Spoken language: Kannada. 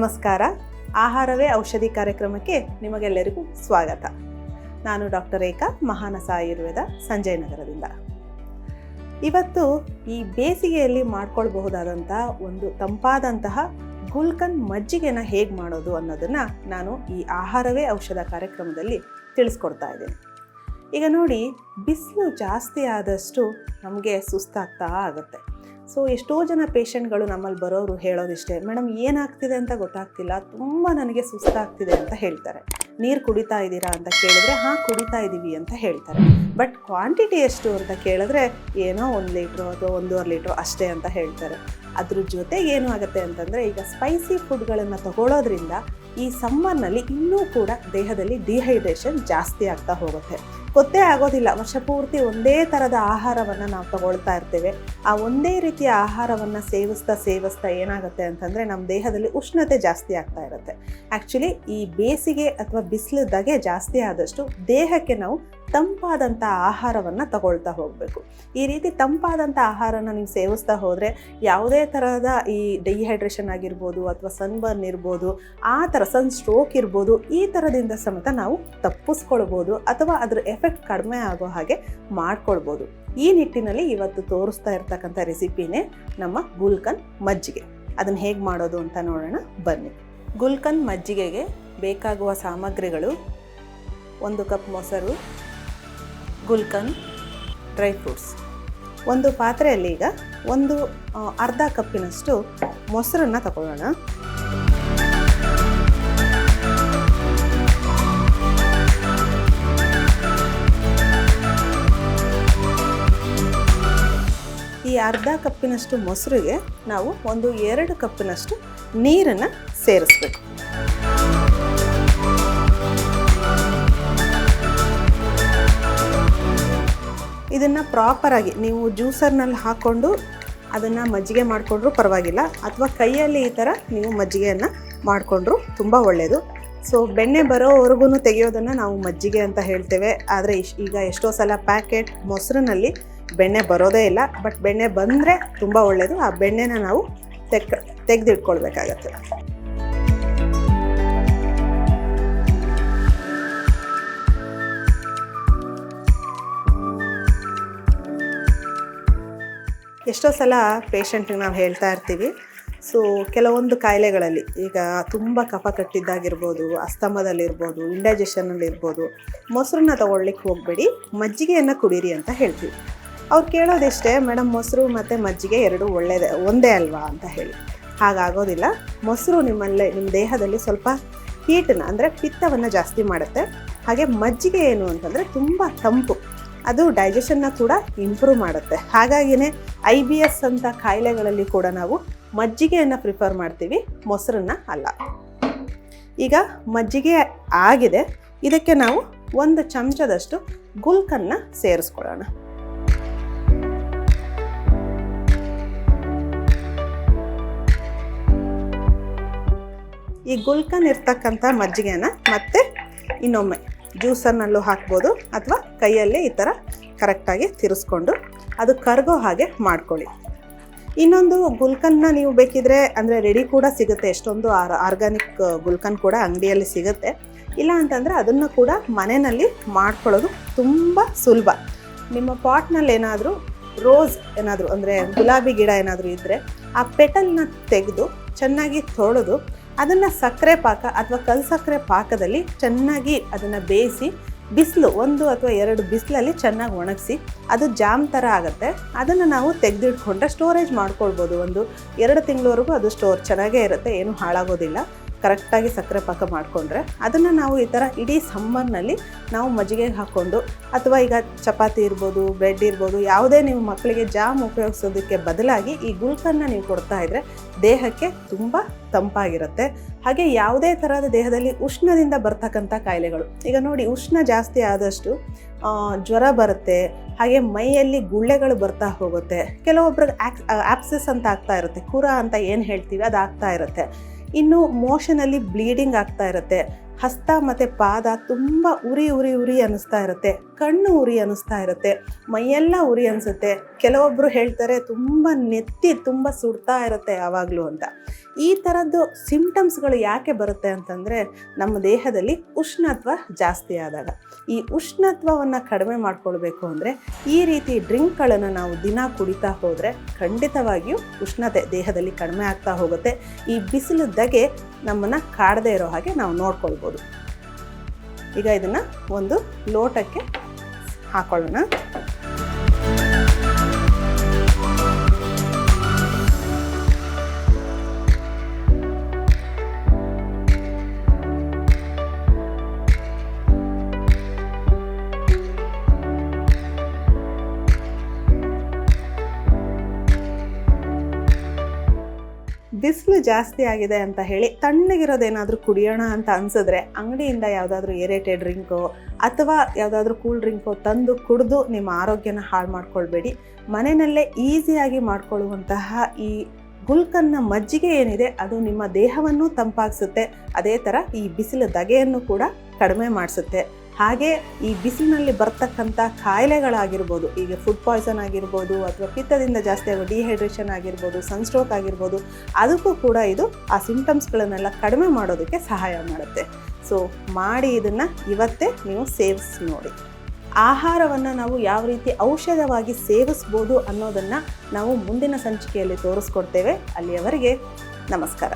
ನಮಸ್ಕಾರ. ಆಹಾರವೇ ಔಷಧಿ ಕಾರ್ಯಕ್ರಮಕ್ಕೆ ನಿಮಗೆಲ್ಲರಿಗೂ ಸ್ವಾಗತ. ನಾನು ಡಾಕ್ಟರ್ ರೇಖಾ, ಮಹಾನಸ ಆಯುರ್ವೇದ, ಸಂಜಯ್ ನಗರದಿಂದ. ಇವತ್ತು ಈ ಬೇಸಿಗೆಯಲ್ಲಿ ಮಾಡ್ಕೊಳ್ಬಹುದಾದಂಥ ಒಂದು ತಂಪಾದಂತಹ ಗುಲ್ಕನ್ ಮಜ್ಜಿಗೆನ ಹೇಗೆ ಮಾಡೋದು ಅನ್ನೋದನ್ನು ನಾನು ಈ ಆಹಾರವೇ ಔಷಧ ಕಾರ್ಯಕ್ರಮದಲ್ಲಿ ತಿಳಿಸ್ಕೊಡ್ತಾ ಇದ್ದೀನಿ. ಈಗ ನೋಡಿ, ಬಿಸಿಲು ಜಾಸ್ತಿ ಆದಷ್ಟು ನಮಗೆ ಸುಸ್ತಾಗ್ತಾ ಆಗುತ್ತೆ. ಸೊ ಎಷ್ಟೋ ಜನ ಪೇಷಂಟ್ಗಳು ನಮ್ಮಲ್ಲಿ ಬರೋರು ಹೇಳೋದಿಷ್ಟೇ ಮೇಡಮ್ ಏನಾಗ್ತಿದೆ ಅಂತ ಗೊತ್ತಾಗ್ತಿಲ್ಲ, ತುಂಬ ನನಗೆ ಸುಸ್ತಾಗ್ತಿದೆ ಅಂತ ಹೇಳ್ತಾರೆ. ನೀರು ಕುಡಿತಾ ಇದ್ದೀರಾ ಅಂತ ಕೇಳಿದ್ರೆ, ಹಾಂ, ಕುಡಿತಾ ಇದ್ದೀವಿ ಅಂತ ಹೇಳ್ತಾರೆ. ಬಟ್ ಕ್ವಾಂಟಿಟಿ ಎಷ್ಟು ಅಂತ ಕೇಳಿದ್ರೆ, ಏನೋ ಒಂದು ಲೀಟ್ರು ಅಥವಾ ಒಂದೂವರೆ ಲೀಟ್ರು ಅಷ್ಟೇ ಅಂತ ಹೇಳ್ತಾರೆ. ಅದ್ರ ಜೊತೆಗೆ ಏನು ಆಗುತ್ತೆ ಅಂತಂದರೆ, ಈಗ ಸ್ಪೈಸಿ ಫುಡ್ಗಳನ್ನು ತಗೊಳ್ಳೋದ್ರಿಂದ ಈ ಸಮ್ಮರ್ನಲ್ಲಿ ಇನ್ನೂ ಕೂಡ ದೇಹದಲ್ಲಿ ಡಿಹೈಡ್ರೇಷನ್ ಜಾಸ್ತಿ ಆಗ್ತಾ ಹೋಗುತ್ತೆ. ಗೊತ್ತೇ ಆಗೋದಿಲ್ಲ. ವರ್ಷ ಪೂರ್ತಿ ಒಂದೇ ಥರದ ಆಹಾರವನ್ನು ನಾವು ತಗೊಳ್ತಾ ಇರ್ತೇವೆ. ಆ ಒಂದೇ ರೀತಿಯ ಆಹಾರವನ್ನು ಸೇವಿಸ್ತಾ ಸೇವಿಸ್ತಾ ಏನಾಗುತ್ತೆ ಅಂತಂದರೆ ನಮ್ಮ ದೇಹದಲ್ಲಿ ಉಷ್ಣತೆ ಜಾಸ್ತಿ ಆಗ್ತಾ ಇರುತ್ತೆ. ಆ್ಯಕ್ಚುಲಿ ಈ ಬೇಸಿಗೆ ಅಥವಾ ಬಿಸಿಲದಾಗೆ ಜಾಸ್ತಿ ಆದಷ್ಟು ದೇಹಕ್ಕೆ ನಾವು ತಂಪಾದಂಥ ಆಹಾರವನ್ನು ತಗೊಳ್ತಾ ಹೋಗಬೇಕು. ಈ ರೀತಿ ತಂಪಾದಂಥ ಆಹಾರನ ನೀವು ಸೇವಿಸ್ತಾ ಹೋದರೆ ಯಾವುದೇ ಥರದ ಈ ಡಿಹೈಡ್ರೇಷನ್ ಆಗಿರ್ಬೋದು ಅಥವಾ ಸನ್ಬರ್ನ್ ಇರ್ಬೋದು, ಆ ಥರ ಸನ್ ಸ್ಟ್ರೋಕ್ ಇರ್ಬೋದು, ಈ ಥರದಿಂದ ಸಮೇತ ನಾವು ತಪ್ಪಿಸ್ಕೊಳ್ಬೋದು ಅಥವಾ ಅದರ ಎಫೆಕ್ಟ್ ಕಡಿಮೆ ಆಗೋ ಹಾಗೆ ಮಾಡ್ಕೊಳ್ಬೋದು. ಈ ನಿಟ್ಟಿನಲ್ಲಿ ಇವತ್ತು ತೋರಿಸ್ತಾ ಇರ್ತಕ್ಕಂಥ ರೆಸಿಪಿನೇ ನಮ್ಮ ಗುಲ್ಕನ್ ಮಜ್ಜಿಗೆ. ಅದನ್ನು ಹೇಗೆ ಮಾಡೋದು ಅಂತ ನೋಡೋಣ, ಬನ್ನಿ. ಗುಲ್ಕನ್ ಮಜ್ಜಿಗೆಗೆ ಬೇಕಾಗುವ ಸಾಮಗ್ರಿಗಳು ಒಂದು ಕಪ್ ಮೊಸರು ಗುಲ್ಕನ್ ಡ್ರೈ ಫ್ರೂಟ್ಸ್. ಒಂದು ಪಾತ್ರೆಯಲ್ಲಿ ಈಗ ಒಂದು ಅರ್ಧ ಕಪ್ಪಿನಷ್ಟು ಮೊಸರನ್ನು ತಗೊಳ್ಳೋಣ. ಈ ಅರ್ಧ ಕಪ್ಪಿನಷ್ಟು ಮೊಸರಿಗೆ ನಾವು ಒಂದು ಎರಡು ಕಪ್ಪಿನಷ್ಟು ನೀರನ್ನು ಸೇರಿಸ್ಬೇಕು. ಇದನ್ನು ಪ್ರಾಪರಾಗಿ ನೀವು ಜ್ಯೂಸರ್ನಲ್ಲಿ ಹಾಕ್ಕೊಂಡು ಅದನ್ನು ಮಜ್ಜಿಗೆ ಮಾಡಿಕೊಂಡ್ರೂ ಪರವಾಗಿಲ್ಲ. ಅಥವಾ ಕೈಯಲ್ಲಿ ಈ ಥರ ನೀವು ಮಜ್ಜಿಗೆಯನ್ನು ಮಾಡಿಕೊಂಡ್ರು ತುಂಬ ಒಳ್ಳೆಯದು ಸೊ ಬೆಣ್ಣೆ ಬರೋವರೆಗೂ ತೆಗೆಯೋದನ್ನು ನಾವು ಮಜ್ಜಿಗೆ ಅಂತ ಹೇಳ್ತೇವೆ. ಆದರೆ ಈಗ ಎಷ್ಟೋ ಸಲ ಪ್ಯಾಕೆಟ್ ಮೊಸರಿನಲ್ಲಿ ಬೆಣ್ಣೆ ಬರೋದೇ ಇಲ್ಲ. ಬಟ್ ಬೆಣ್ಣೆ ಬಂದರೆ ತುಂಬ ಒಳ್ಳೆಯದು ಆ ಬೆಣ್ಣೆನ ನಾವು ತೆಕ್, ತೆಗೆದಿಟ್ಕೊಳ್ಬೇಕಾಗತ್ತೆ. ಎಷ್ಟೋ ಸಲ ಪೇಷಂಟ್ಗೆ ನಾವು ಹೇಳ್ತಾ ಇರ್ತೀವಿ. ಸೊ ಕೆಲವೊಂದು ಕಾಯಿಲೆಗಳಲ್ಲಿ, ಈಗ ತುಂಬ ಕಫ ಕಟ್ಟಿದ್ದಾಗಿರ್ಬೋದು ಅಸ್ತಮದಲ್ಲಿರ್ಬೋದು ಇಂಡೈಜೆಷನಲ್ಲಿರ್ಬೋದು ಮೊಸರನ್ನ ತಗೊಳ್ಳಿಕ್ಕೆ ಹೋಗಬೇಡಿ, ಮಜ್ಜಿಗೆಯನ್ನು ಕುಡೀರಿ ಅಂತ ಹೇಳ್ತೀವಿ. ಅವ್ರು ಕೇಳೋದಿಷ್ಟೇ ಮೇಡಮ್ ಮೊಸರು ಮತ್ತು ಮಜ್ಜಿಗೆ ಎರಡು ಒಳ್ಳೆಯದೇ ಒಂದೇ ಅಲ್ವಾ? ಅಂತ ಹೇಳಿ. ಹಾಗಾಗೋದಿಲ್ಲ. ಮೊಸರು ನಿಮ್ಮಲ್ಲೇ ನಿಮ್ಮ ದೇಹದಲ್ಲಿ ಸ್ವಲ್ಪ ಹೀಟನ್ನು ಅಂದರೆ ಪಿತ್ತವನ್ನು ಜಾಸ್ತಿ ಮಾಡುತ್ತೆ. ಹಾಗೆ ಮಜ್ಜಿಗೆ ಏನು ಅಂತಂದರೆ ತುಂಬ ತಂಪು. ಅದು ಡೈಜೆಷನ್ನ ಕೂಡ ಇಂಪ್ರೂವ್ ಮಾಡುತ್ತೆ. ಹಾಗಾಗಿಯೇ ಐ ಬಿ ಎಸ್ ಅಂತ ಕಾಯಿಲೆಗಳಲ್ಲಿ ಕೂಡ ನಾವು ಮಜ್ಜಿಗೆಯನ್ನು ಪ್ರಿಫರ್ ಮಾಡ್ತೀವಿ, ಮೊಸರನ್ನ ಅಲ್ಲ. ಈಗ ಮಜ್ಜಿಗೆ ಆಗಿದೆ, ಇದಕ್ಕೆ ನಾವು ಒಂದು ಚಮಚದಷ್ಟು ಗುಲ್ಕನ್ನ ಸೇರಿಸ್ಕೊಳ್ಳೋಣ. ಈ ಗುಲ್ಕನ್ ಇರ್ತಕ್ಕಂಥ ಮಜ್ಜಿಗೆನ ಮತ್ತೆ ಇನ್ನೊಮ್ಮೆ ಜ್ಯೂಸರ್ನಲ್ಲೂ ಹಾಕ್ಬೋದು ಅಥವಾ ಕೈಯಲ್ಲೇ ಈ ಥರ ಕರೆಕ್ಟಾಗಿ ತಿರುಸ್ಕೊಂಡು ಅದು ಕರಗೋ ಹಾಗೆ ಮಾಡ್ಕೊಳ್ಳಿ. ಇನ್ನೊಂದು ಗುಲ್ಕನ್ನ ನೀವು ಬೇಕಿದ್ರೆ ಅಂದರೆ ರೆಡಿ ಕೂಡ ಸಿಗುತ್ತೆ. ಎಷ್ಟೊಂದು ಆರ್ ಆರ್ಗ್ಯಾನಿಕ್ ಗುಲ್ಕನ್ ಕೂಡ ಅಂಗಡಿಯಲ್ಲಿ ಸಿಗುತ್ತೆ. ಇಲ್ಲ ಅಂತಂದರೆ ಅದನ್ನು ಕೂಡ ಮನೆಯಲ್ಲಿ ಮಾಡ್ಕೊಳ್ಳೋದು ತುಂಬ ಸುಲಭ. ನಿಮ್ಮ ಪಾಟ್ನಲ್ಲಿ ಏನಾದರೂ ರೋಸ್ ಏನಾದರೂ ಅಂದರೆ ಗುಲಾಬಿ ಗಿಡ ಏನಾದರೂ ಇದ್ದರೆ ಆ ಪೆಟಲ್ನ ತೆಗೆದು ಚೆನ್ನಾಗಿ ತೊಳೆದು ಅದನ್ನು ಸಕ್ಕರೆ ಪಾಕ ಅಥವಾ ಕಲ್ ಸಕ್ಕರೆ ಪಾಕದಲ್ಲಿ ಚೆನ್ನಾಗಿ ಅದನ್ನು ಬೇಯಿಸಿ, ಬಿಸಿಲು ಒಂದು ಅಥವಾ ಎರಡು ಬಿಸಿಲಲ್ಲಿ ಚೆನ್ನಾಗಿ ಒಣಗಿಸಿ, ಅದು ಜಾಮ್ ಥರ ಆಗುತ್ತೆ. ಅದನ್ನು ನಾವು ತೆಗೆದಿಟ್ಕೊಂಡ್ರೆ ಸ್ಟೋರೇಜ್ ಮಾಡ್ಕೊಳ್ಬೋದು. ಒಂದು ಎರಡು ತಿಂಗಳವರೆಗೂ ಅದು ಸ್ಟೋರ್ ಚೆನ್ನಾಗೇ ಇರುತ್ತೆ, ಏನು ಹಾಳಾಗೋದಿಲ್ಲ. ಕರೆಕ್ಟಾಗಿ ಸಕ್ಕರೆ ಪಾಕ ಮಾಡಿಕೊಂಡ್ರೆ ಅದನ್ನು ನಾವು ಈ ಥರ ಇಡೀ ಸಮ್ಮರ್ನಲ್ಲಿ ನಾವು ಮಜ್ಜಿಗೆಗೆ ಹಾಕ್ಕೊಂಡು ಅಥವಾ ಈಗ ಚಪಾತಿ ಇರ್ಬೋದು, ಬ್ರೆಡ್ ಇರ್ಬೋದು, ಯಾವುದೇ ನೀವು ಮಕ್ಕಳಿಗೆ ಜಾಮ್ ಉಪಯೋಗಿಸೋದಕ್ಕೆ ಬದಲಾಗಿ ಈ ಗುಲ್ಕನ್ನ ನೀವು ಕೊಡ್ತಾ ಇದ್ದರೆ ದೇಹಕ್ಕೆ ತುಂಬ ತಂಪಾಗಿರುತ್ತೆ. ಹಾಗೆ ಯಾವುದೇ ಥರದ ದೇಹದಲ್ಲಿ ಉಷ್ಣದಿಂದ ಬರ್ತಕ್ಕಂಥ ಕಾಯಿಲೆಗಳು. ಈಗ ನೋಡಿ, ಉಷ್ಣ ಜಾಸ್ತಿ ಆದಷ್ಟು ಜ್ವರ ಬರುತ್ತೆ, ಹಾಗೆ ಮೈಯಲ್ಲಿ ಗುಳ್ಳೆಗಳು ಬರ್ತಾ ಹೋಗುತ್ತೆ. ಕೆಲವೊಬ್ರಿಗೆ ಆಕ್ಸ್ ಆಪ್ಸಿಸ್ ಅಂತ ಆಗ್ತಾ ಇರುತ್ತೆ. ಕುರ ಅಂತ ಏನು ಹೇಳ್ತೀವಿ ಅದು ಆಗ್ತಾ ಇರುತ್ತೆ. ಇನ್ನು ಮೋಷನಲ್ಲಿ ಬ್ಲೀಡಿಂಗ್ ಆಗ್ತಾ ಇರುತ್ತೆ. ಹಸ್ತ ಮತ್ತು ಪಾದ ತುಂಬ ಉರಿ ಉರಿ ಉರಿ ಅನ್ನಿಸ್ತಾ ಇರುತ್ತೆ. ಕಣ್ಣು ಉರಿ ಅನ್ನಿಸ್ತಾ ಇರುತ್ತೆ. ಮೈಯೆಲ್ಲ ಉರಿ ಅನಿಸುತ್ತೆ. ಕೆಲವೊಬ್ಬರು ಹೇಳ್ತಾರೆ, ತುಂಬ ನೆತ್ತಿ, ತುಂಬ ಸುಡ್ತಾ ಇರುತ್ತೆ ಯಾವಾಗಲೂ ಅಂತ. ಈ ಥರದ್ದು ಸಿಂಪ್ಟಮ್ಸ್ಗಳು ಯಾಕೆ ಬರುತ್ತೆ ಅಂತಂದರೆ, ನಮ್ಮ ದೇಹದಲ್ಲಿ ಉಷ್ಣತ್ವ ಜಾಸ್ತಿ ಆದಾಗ. ಈ ಉಷ್ಣತ್ವವನ್ನು ಕಡಿಮೆ ಮಾಡ್ಕೊಳ್ಬೇಕು ಅಂದರೆ, ಈ ರೀತಿ ಡ್ರಿಂಕ್ಗಳನ್ನು ನಾವು ದಿನ ಕುಡಿತಾ ಹೋದರೆ ಖಂಡಿತವಾಗಿಯೂ ಉಷ್ಣತೆ ದೇಹದಲ್ಲಿ ಕಡಿಮೆ ಆಗ್ತಾ ಹೋಗುತ್ತೆ. ಈ ಬಿಸಿಲು ದಗೆ ನಮ್ಮನ್ನು ಕಾಡದೇ ಇರೋ ಹಾಗೆ ನಾವು ನೋಡ್ಕೊಳ್ಬೋದು. ಈಗ ಇದನ್ನು ಒಂದು ಲೋಟಕ್ಕೆ ಹಾಕೊಳ್ಳೋಣ. ಬಿಸಿಲು ಜಾಸ್ತಿ ಆಗಿದೆ ಅಂತ ಹೇಳಿ ತಣ್ಣಗಿರೋದೇನಾದರೂ ಕುಡಿಯೋಣ ಅಂತ ಅನಿಸಿದ್ರೆ ಅಂಗಡಿಯಿಂದ ಯಾವುದಾದ್ರೂ ಏರೇಟೆಡ್ ಡ್ರಿಂಕು ಅಥವಾ ಯಾವುದಾದ್ರೂ ಕೂಲ್ ಡ್ರಿಂಕು ತಂದು ಕುಡಿದು ನಿಮ್ಮ ಆರೋಗ್ಯನ ಹಾಳು ಮಾಡ್ಕೊಳ್ಬೇಡಿ. ಮನೆಯಲ್ಲೇ ಈಸಿಯಾಗಿ ಮಾಡಿಕೊಳ್ಳುವಂತಹ ಈ ಗುಲ್ಕನ್ನ ಮಜ್ಜಿಗೆ ಏನಿದೆ ಅದು ನಿಮ್ಮ ದೇಹವನ್ನು ತಂಪಾಗಿಸುತ್ತೆ. ಅದೇ ಥರ ಈ ಬಿಸಿಲು ದಗೆಯನ್ನು ಕೂಡ ಕಡಿಮೆ ಮಾಡಿಸುತ್ತೆ. ಹಾಗೆ ಈ ಬಿಸಿಲಿನಲ್ಲಿ ಬರ್ತಕ್ಕಂಥ ಕಾಯಿಲೆಗಳಾಗಿರ್ಬೋದು, ಈಗ ಫುಡ್ ಪಾಯ್ಸನ್ ಆಗಿರ್ಬೋದು ಅಥವಾ ಪಿತ್ತದಿಂದ ಜಾಸ್ತಿ ಆಗೋ ಡಿಹೈಡ್ರೇಷನ್ ಆಗಿರ್ಬೋದು ಸನ್ಸ್ಟ್ರೋಕ್ ಆಗಿರ್ಬೋದು, ಅದಕ್ಕೂ ಕೂಡ ಇದು ಆ ಸಿಂಟಮ್ಸ್ಗಳನ್ನೆಲ್ಲ ಕಡಿಮೆ ಮಾಡೋದಕ್ಕೆ ಸಹಾಯ ಮಾಡುತ್ತೆ. ಸೊ ಮಾಡಿ ಇದನ್ನು ಇವತ್ತೇ ನೀವು ಸೇವಿಸಿ ನೋಡಿ. ಆಹಾರವನ್ನು ನಾವು ಯಾವ ರೀತಿ ಔಷಧವಾಗಿ ಸೇವಿಸ್ಬೋದು ಅನ್ನೋದನ್ನು ನಾವು ಮುಂದಿನ ಸಂಚಿಕೆಯಲ್ಲಿ ತೋರಿಸ್ಕೊಡ್ತೇವೆ. ಅಲ್ಲಿಯವರೆಗೆ ನಮಸ್ಕಾರ.